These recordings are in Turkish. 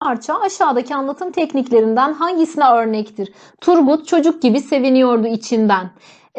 parça aşağıdaki anlatım tekniklerinden hangisine örnektir? Turgut çocuk gibi seviniyordu içinden.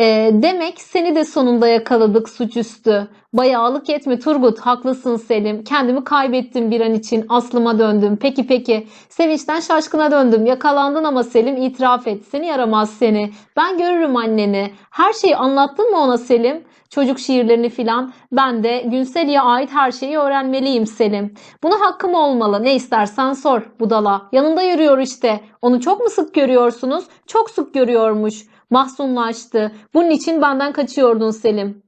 Ee, demek seni de sonunda yakaladık suçüstü. Bayağılık etme Turgut, haklısın Selim. Kendimi kaybettim bir an için, aslıma döndüm. Peki peki, sevinçten şaşkına döndüm. Yakalandın ama Selim itiraf et. Seni yaramaz seni. Ben görürüm anneni. Her şeyi anlattın mı ona Selim? Çocuk şiirlerini filan. Ben de Günseli'ye ait her şeyi öğrenmeliyim Selim. Buna hakkım olmalı. Ne istersen sor budala. Yanında yürüyor işte. Onu çok mu sık görüyorsunuz? Çok sık görüyormuş. Mahzunlaştı. Bunun için benden kaçıyordun Selim.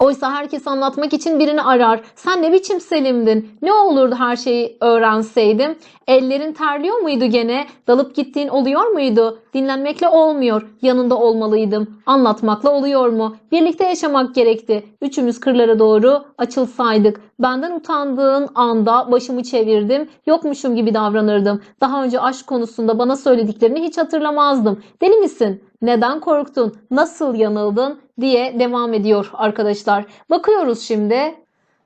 Oysa herkes anlatmak için birini arar. Sen ne biçim Selim'din? Ne olurdu her şeyi öğrenseydim? Ellerin terliyor muydu gene? Dalıp gittiğin oluyor muydu? Dinlenmekle olmuyor. Yanında olmalıydım. Anlatmakla oluyor mu? Birlikte yaşamak gerekti. Üçümüz kırlara doğru açılsaydık. Benden utandığın anda başımı çevirdim. Yokmuşum gibi davranırdım. Daha önce aşk konusunda bana söylediklerini hiç hatırlamazdım. Deli misin? Neden korktun? Nasıl yanıldın? diye devam ediyor arkadaşlar. Bakıyoruz şimdi.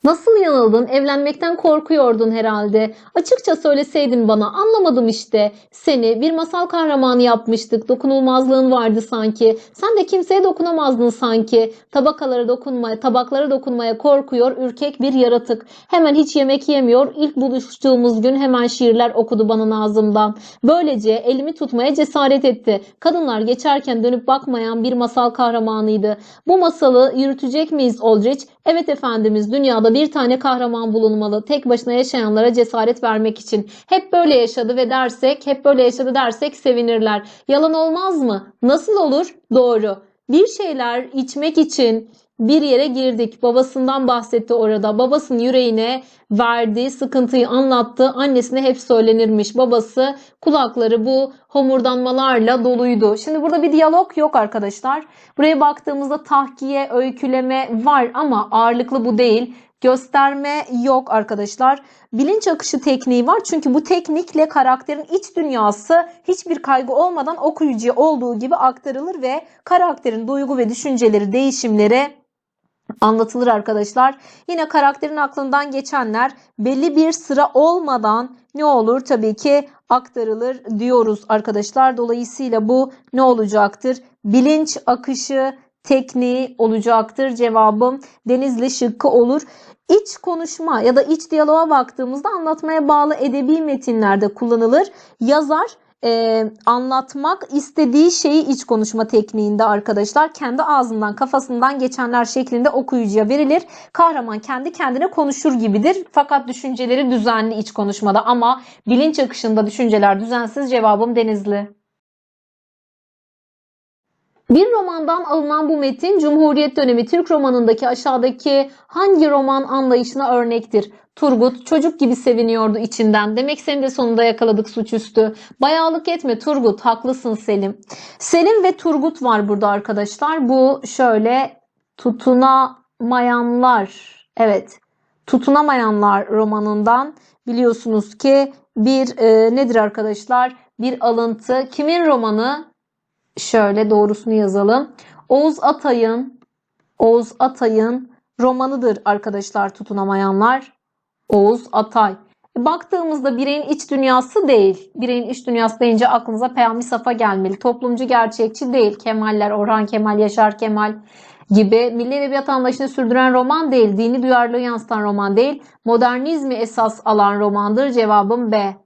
Nasıl yanıldın? Evlenmekten korkuyordun herhalde. Açıkça söyleseydin bana. Anlamadım işte. Seni bir masal kahramanı yapmıştık. Dokunulmazlığın vardı sanki. Sen de kimseye dokunamazdın sanki. Tabakalara dokunmaya, tabaklara dokunmaya korkuyor ürkek bir yaratık. Hemen hiç yemek yemiyor. İlk buluştuğumuz gün hemen şiirler okudu bana Nazım'dan. Böylece elimi tutmaya cesaret etti. Kadınlar geçerken dönüp bakmayan bir masal kahramanıydı. Bu masalı yürütecek miyiz Aldrich? Evet efendimiz dünyada bir tane kahraman bulunmalı. Tek başına yaşayanlara cesaret vermek için. Hep böyle yaşadı ve dersek, hep böyle yaşadı dersek sevinirler. Yalan olmaz mı? Nasıl olur? Doğru. Bir şeyler içmek için bir yere girdik. Babasından bahsetti orada. Babasının yüreğine verdiği sıkıntıyı anlattı. Annesine hep söylenirmiş. Babası kulakları bu homurdanmalarla doluydu. Şimdi burada bir diyalog yok arkadaşlar. Buraya baktığımızda tahkiye, öyküleme var ama ağırlıklı bu değil. Gösterme yok arkadaşlar. Bilinç akışı tekniği var. Çünkü bu teknikle karakterin iç dünyası hiçbir kaygı olmadan okuyucuya olduğu gibi aktarılır ve karakterin duygu ve düşünceleri, değişimleri anlatılır arkadaşlar. Yine karakterin aklından geçenler belli bir sıra olmadan ne olur tabii ki aktarılır diyoruz arkadaşlar. Dolayısıyla bu ne olacaktır? Bilinç akışı tekniği olacaktır. Cevabım Denizli şıkkı olur. İç konuşma ya da iç diyaloğa baktığımızda anlatmaya bağlı edebi metinlerde kullanılır. Yazar e, anlatmak istediği şeyi iç konuşma tekniğinde arkadaşlar kendi ağzından kafasından geçenler şeklinde okuyucuya verilir. Kahraman kendi kendine konuşur gibidir. Fakat düşünceleri düzenli iç konuşmada ama bilinç akışında düşünceler düzensiz cevabım Denizli. Bir romandan alınan bu metin Cumhuriyet dönemi Türk romanındaki aşağıdaki hangi roman anlayışına örnektir? Turgut çocuk gibi seviniyordu içinden. Demek seni de sonunda yakaladık suçüstü. Bayağılık etme Turgut haklısın Selim. Selim ve Turgut var burada arkadaşlar. Bu şöyle tutunamayanlar. Evet tutunamayanlar romanından biliyorsunuz ki bir e, nedir arkadaşlar? Bir alıntı. Kimin romanı? Şöyle doğrusunu yazalım. Oğuz Atay'ın Oğuz Atay'ın romanıdır arkadaşlar tutunamayanlar. Oğuz Atay. Baktığımızda bireyin iç dünyası değil. Bireyin iç dünyası deyince aklınıza Peyami Safa gelmeli. Toplumcu gerçekçi değil. Kemaller, Orhan Kemal, Yaşar Kemal gibi milli edebiyat anlayışını sürdüren roman değil. Dini duyarlılığı yansıtan roman değil. Modernizmi esas alan romandır. Cevabım B.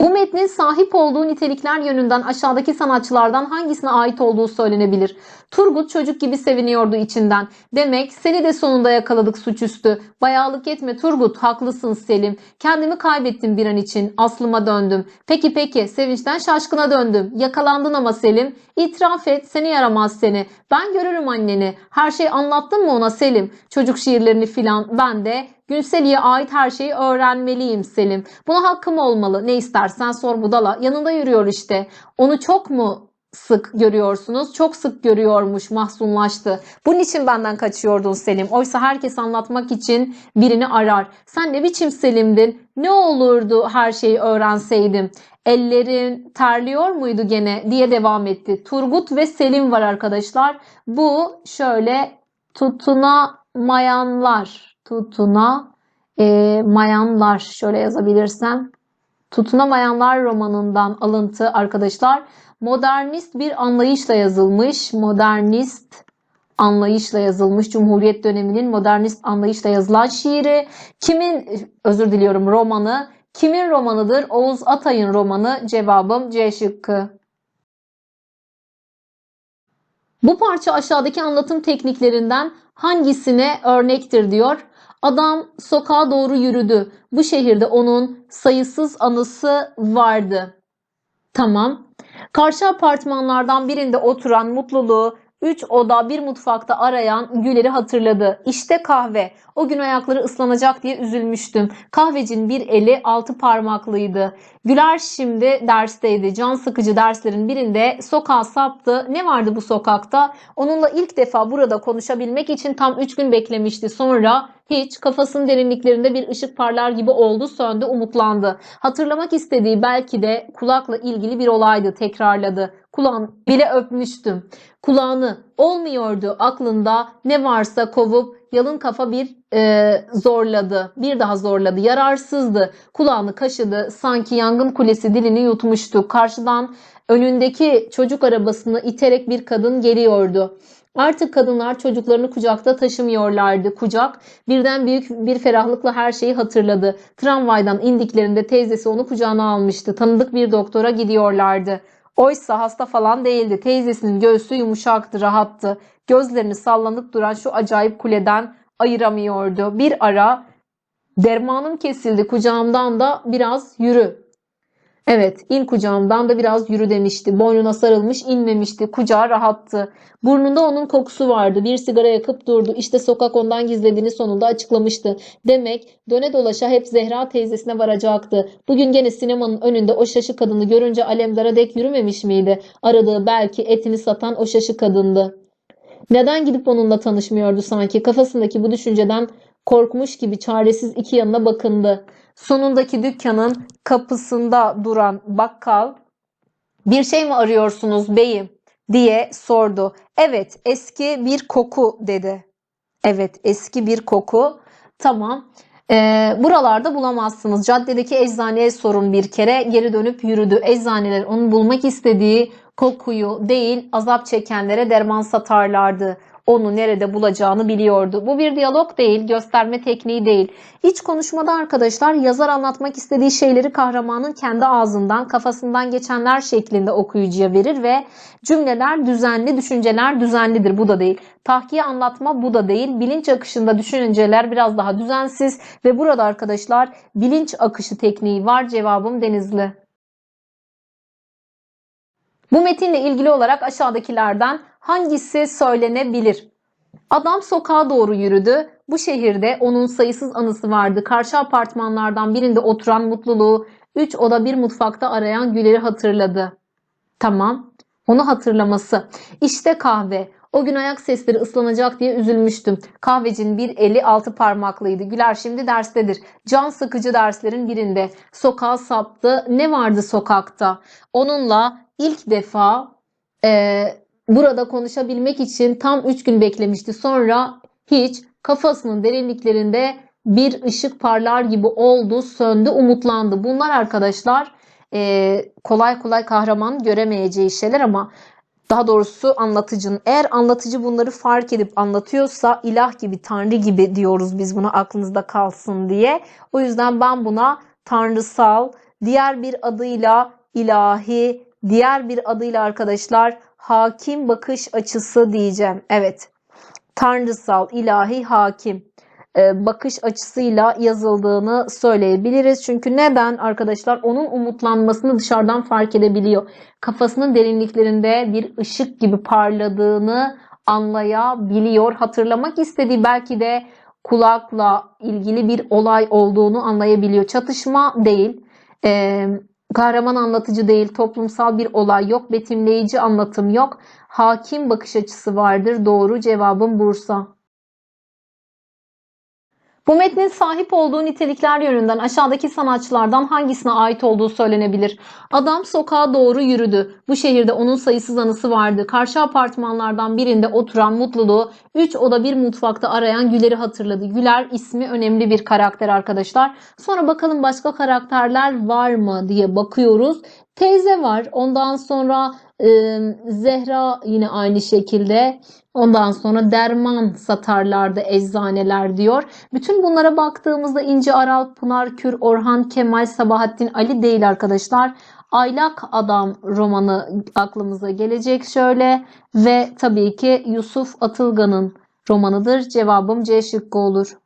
Bu metnin sahip olduğu nitelikler yönünden aşağıdaki sanatçılardan hangisine ait olduğu söylenebilir. Turgut çocuk gibi seviniyordu içinden. Demek seni de sonunda yakaladık suçüstü. Bayağılık etme Turgut, haklısın Selim. Kendimi kaybettim bir an için, aslıma döndüm. Peki peki, sevinçten şaşkına döndüm. Yakalandın ama Selim. İtiraf et, seni yaramaz seni. Ben görürüm anneni. Her şeyi anlattın mı ona Selim? Çocuk şiirlerini filan. Ben de Günseli'ye ait her şeyi öğrenmeliyim Selim. Buna hakkım olmalı. Ne istersen sor budala. Yanında yürüyor işte. Onu çok mu sık görüyorsunuz? Çok sık görüyormuş, mahzunlaştı. Bunun için benden kaçıyordun Selim. Oysa herkes anlatmak için birini arar. Sen ne biçim Selim'din? Ne olurdu her şeyi öğrenseydim? Ellerin terliyor muydu gene diye devam etti. Turgut ve Selim var arkadaşlar. Bu şöyle tutunamayanlar tutuna e, Mayanlar şöyle yazabilirsem. Tutunamayanlar romanından alıntı arkadaşlar. Modernist bir anlayışla yazılmış. Modernist anlayışla yazılmış. Cumhuriyet döneminin modernist anlayışla yazılan şiiri. Kimin, özür diliyorum romanı. Kimin romanıdır? Oğuz Atay'ın romanı. Cevabım C şıkkı. Bu parça aşağıdaki anlatım tekniklerinden hangisine örnektir diyor. Adam sokağa doğru yürüdü. Bu şehirde onun sayısız anısı vardı. Tamam. Karşı apartmanlardan birinde oturan mutluluğu, üç oda bir mutfakta arayan Güler'i hatırladı. İşte kahve. O gün ayakları ıslanacak diye üzülmüştüm. Kahvecin bir eli altı parmaklıydı. Güler şimdi dersteydi. Can sıkıcı derslerin birinde sokağa saptı. Ne vardı bu sokakta? Onunla ilk defa burada konuşabilmek için tam üç gün beklemişti. Sonra hiç kafasının derinliklerinde bir ışık parlar gibi oldu, söndü, umutlandı. Hatırlamak istediği belki de kulakla ilgili bir olaydı, tekrarladı. Kulağını bile öpmüştüm. Kulağını olmuyordu aklında ne varsa kovup yalın kafa bir e, zorladı. Bir daha zorladı. Yararsızdı. Kulağını kaşıdı. Sanki yangın kulesi dilini yutmuştu. Karşıdan önündeki çocuk arabasını iterek bir kadın geliyordu. Artık kadınlar çocuklarını kucakta taşımıyorlardı. Kucak birden büyük bir ferahlıkla her şeyi hatırladı. Tramvaydan indiklerinde teyzesi onu kucağına almıştı. Tanıdık bir doktora gidiyorlardı. Oysa hasta falan değildi. Teyzesinin göğsü yumuşaktı, rahattı. Gözlerini sallanıp duran şu acayip kuleden ayıramıyordu. Bir ara dermanım kesildi kucağımdan da biraz yürü. Evet, in kucağımdan da biraz yürü demişti. Boynuna sarılmış inmemişti. Kucağı rahattı. Burnunda onun kokusu vardı. Bir sigara yakıp durdu. İşte sokak ondan gizlediğini sonunda açıklamıştı. Demek döne dolaşa hep Zehra teyzesine varacaktı. Bugün gene sinemanın önünde o şaşı kadını görünce Alemdar'a dek yürümemiş miydi? Aradığı belki etini satan o şaşı kadındı. Neden gidip onunla tanışmıyordu sanki? Kafasındaki bu düşünceden korkmuş gibi çaresiz iki yanına bakındı. Sonundaki dükkanın kapısında duran bakkal bir şey mi arıyorsunuz beyim diye sordu. Evet eski bir koku dedi. Evet eski bir koku. Tamam. Ee, buralarda bulamazsınız. Caddedeki eczaneye sorun bir kere. Geri dönüp yürüdü. Eczaneler onun bulmak istediği kokuyu değil azap çekenlere derman satarlardı. Onu nerede bulacağını biliyordu. Bu bir diyalog değil, gösterme tekniği değil. İç konuşmada arkadaşlar yazar anlatmak istediği şeyleri kahramanın kendi ağzından, kafasından geçenler şeklinde okuyucuya verir ve cümleler düzenli, düşünceler düzenlidir. Bu da değil. Tahkiye anlatma bu da değil. Bilinç akışında düşünceler biraz daha düzensiz ve burada arkadaşlar bilinç akışı tekniği var. Cevabım Denizli. Bu metinle ilgili olarak aşağıdakilerden hangisi söylenebilir? Adam sokağa doğru yürüdü. Bu şehirde onun sayısız anısı vardı. Karşı apartmanlardan birinde oturan mutluluğu, üç oda bir mutfakta arayan Güler'i hatırladı. Tamam. Onu hatırlaması. İşte kahve. O gün ayak sesleri ıslanacak diye üzülmüştüm. Kahvecinin bir eli altı parmaklıydı. Güler şimdi derstedir. Can sıkıcı derslerin birinde. Sokağa saptı. Ne vardı sokakta? Onunla ilk defa e, burada konuşabilmek için tam 3 gün beklemişti. Sonra hiç kafasının derinliklerinde bir ışık parlar gibi oldu, söndü, umutlandı. Bunlar arkadaşlar e, kolay kolay kahraman göremeyeceği şeyler ama daha doğrusu anlatıcının eğer anlatıcı bunları fark edip anlatıyorsa ilah gibi, tanrı gibi diyoruz biz buna aklınızda kalsın diye. O yüzden ben buna tanrısal, diğer bir adıyla ilahi, diğer bir adıyla arkadaşlar hakim bakış açısı diyeceğim. Evet. Tanrısal, ilahi, hakim e, bakış açısıyla yazıldığını söyleyebiliriz. Çünkü neden arkadaşlar? Onun umutlanmasını dışarıdan fark edebiliyor. Kafasının derinliklerinde bir ışık gibi parladığını anlayabiliyor. Hatırlamak istediği belki de kulakla ilgili bir olay olduğunu anlayabiliyor. Çatışma değil. Ee, kahraman anlatıcı değil, toplumsal bir olay yok, betimleyici anlatım yok. Hakim bakış açısı vardır. Doğru cevabım Bursa. Bu metnin sahip olduğu nitelikler yönünden aşağıdaki sanatçılardan hangisine ait olduğu söylenebilir? Adam sokağa doğru yürüdü. Bu şehirde onun sayısız anısı vardı. Karşı apartmanlardan birinde oturan mutluluğu, 3 oda bir mutfakta arayan Güler'i hatırladı. Güler ismi önemli bir karakter arkadaşlar. Sonra bakalım başka karakterler var mı diye bakıyoruz. Teyze var. Ondan sonra e, Zehra yine aynı şekilde. Ondan sonra derman satarlardı eczaneler diyor. Bütün bunlara baktığımızda İnci Aral, Pınar Kür, Orhan Kemal, Sabahattin Ali değil arkadaşlar. Aylak Adam romanı aklımıza gelecek şöyle ve tabii ki Yusuf Atılgan'ın romanıdır. Cevabım C şıkkı olur.